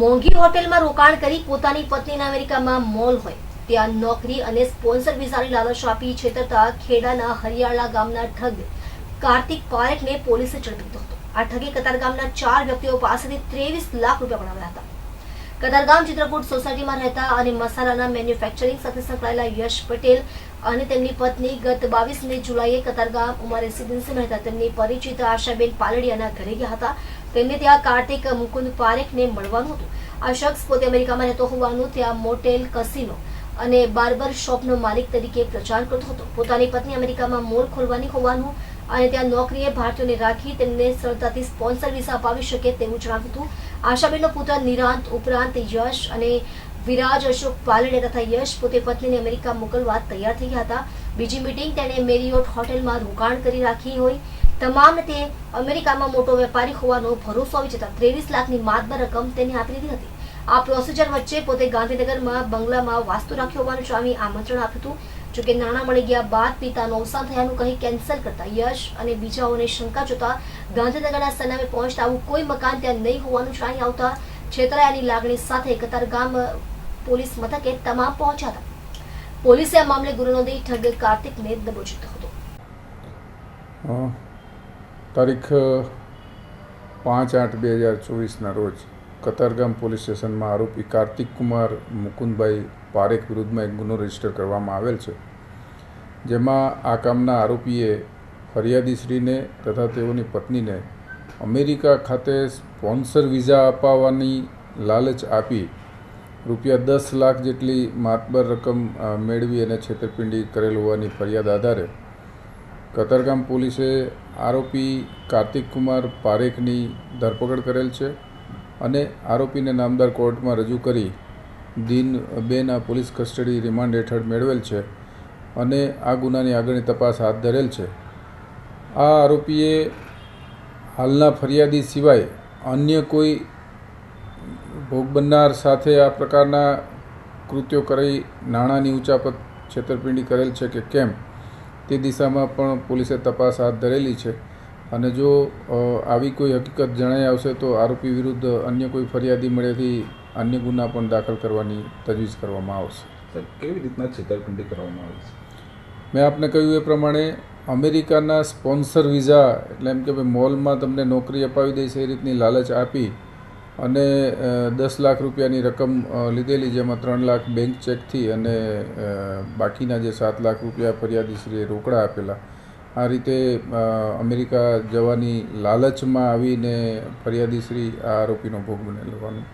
મોંઘી હોટેલમાં રોકાણ કરી પોતાની પત્નીના અમેરિકામાં મોલ હોય. ત્યાં નોકરી અને સ્પોન્સર વિઝાની લાલચ આપી છેતરતા ખેડાના હરિયાળા ગામના ઠગ કાર્તિક પારેખને પોલીસે ઝડપી લીધો હતો. આ ઠગે કતારગામના ચાર વ્યક્તિઓ પાસેથી ત્રેવીસ લાખ રૂપિયા પડાવ્યા હતા. કતારગામ ચિત્રકૂટ સોસાયટીમાં રહેતા અને મસાલાના મેન્યુફેક્ચરિંગ સાથે સંકળાયેલા યશ પટેલ અને તેમની પત્ની ગત બાવીસમી જુલાઈએ કતારગામ ઉમા રેસિડેન્સીમાં રહેતા તેમની પરિચિત આશાબેન પાલડિયાના ઘરે ગયા હતા. તેમને ત્યાં કાર્તિક મુકુંદ પારેખને મળવાનું હતું. આ શખ્સ પોતે અમેરિકામાં રહેતો હોવાનું ત્યાં મોટેલ કસિનો અને બાર્બર શોપનો માલિક તરીકે પ્રચાર કરતો હતો. પોતાની પત્ની અમેરિકામાં મોલ ખોલવાની હોવાનું અને ત્યાં નોકરીએ ભારતીયોને રાખી તેમને સરળતાથી સ્પોન્સર વિઝા અપાવી શકે તેવું જણાવ્યું હતું. આશાબેનનો પુત્ર નિરાંત ઉપરાંત યશ અને વિરાજ અશોક પાલડે તથા યશ પોતે પત્નીને અમેરિકા મોકલવા તૈયાર થઈ ગયા હતા. બીજી મીટિંગ તેણે મેરિયોટ હોટેલમાં રોકાણ કરી રાખી હોય. તમામ તે અમેરિકામાં મોટો વેપારી હોવાનો ભરોસો આવી જતા ત્રેવીસ લાખની માતબર રકમ તેને આપી દીધી હતી. આ પ્રોસિજર વચ્ચે પોતે ગાંધીનગરમાં બંગલામાં વાસ્તુ રાખ્યો હોવાનું સ્વામી આમંત્રણ આપ્યું હતું. જોકે નાણાં મળી ગયા બાદ પિતાનું અવસાન થયાનું કહી કેન્સલ કરતા યશ અને બીજાઓને શંકા જોતા ગાંધીનગરના સરનામે પહોંચતા આવું કોઈ મકાન ત્યાં નહીં હોવાનું જાણી આવતા છેતરાયાની લાગણી સાથે કતારગામ પોલીસ મથકે તમામ પહોંચ્યા હતા. પોલીસે આ મામલે ગુનો નોંધી ઠગ કાર્તિકને દબોચીતો હતો. તારીખ પાંચ આઠ બે હજાર ચોવીસના રોજ કતારગામ પોલીસ સ્ટેશનમાં આરોપી કાર્તિક કુમાર મુકુંદભાઈ પારેખ વિરુદ્ધમાં એક ગુનો રજિસ્ટર કરવામાં આવેલ છે. જેમાં આ કામના આરોપીએ ફરિયાદીશ્રીને તથા તેઓની પત્નીને અમેરિકા ખાતે સ્પોન્સર વિઝા અપાવવાની લાલચ આપી રૂપિયા દસ લાખ જેટલી માતબર રકમ મેળવી અને છેતરપિંડી કરેલ હોવાની ફરિયાદ આધારે કતારગામ પોલીસે આરોપી કાર્તિક કુમાર પારેખની ધરપકડ કરેલ છે અને આરોપીને નામદાર કોર્ટમાં રજૂ કરી દિન, બેના પોલીસ કસ્ટડી રિમાન્ડ હેઠળ મેળવેલ છે અને આ ગુનાની આગળની તપાસ હાથ ધરેલ છે. આ આરોપીએ હાલના ફરિયાદી સિવાય અન્ય કોઈ ભોગ બનનાર સાથે આ પ્રકારના કૃત્યો કરી નાણાંની ઉચાપત છેતરપિંડી કરેલ છે કે કેમ? તે દિશામાં પણ પોલીસે તપાસ હાથ ધરેલી છે. અને જો આવી કોઈ હકીકત જણાઈ આવશે તો આરોપી વિરુદ્ધ અન્ય કોઈ ફરિયાદી મળેથી અન્ય ગુના પણ દાખલ કરવાની તજવીજ કરવામાં આવશે. કેવી રીતના છેતરપિંડી કરવામાં આવી છે? મેં આપને કહ્યું એ પ્રમાણે અમેરિકાના સ્પોન્સર વિઝા એટલે એમ કે ભાઈ મોલમાં તમને નોકરી અપાવી દઈશ એ રીતની લાલચ આપી અને દસ લાખ રૂપિયાની રકમ લીધેલી જેમાં ત્રણ લાખ બેંક ચેકથી અને બાકીના જે સાત લાખ રૂપિયા ફરિયાદીશ્રીએ રોકડા આપેલા, આ રીતે અમેરિકા જવાની લાલચમાં આવીને ફરિયાદીશ્રી આ આરોપીનો ભોગ બનેલ. હોવાનું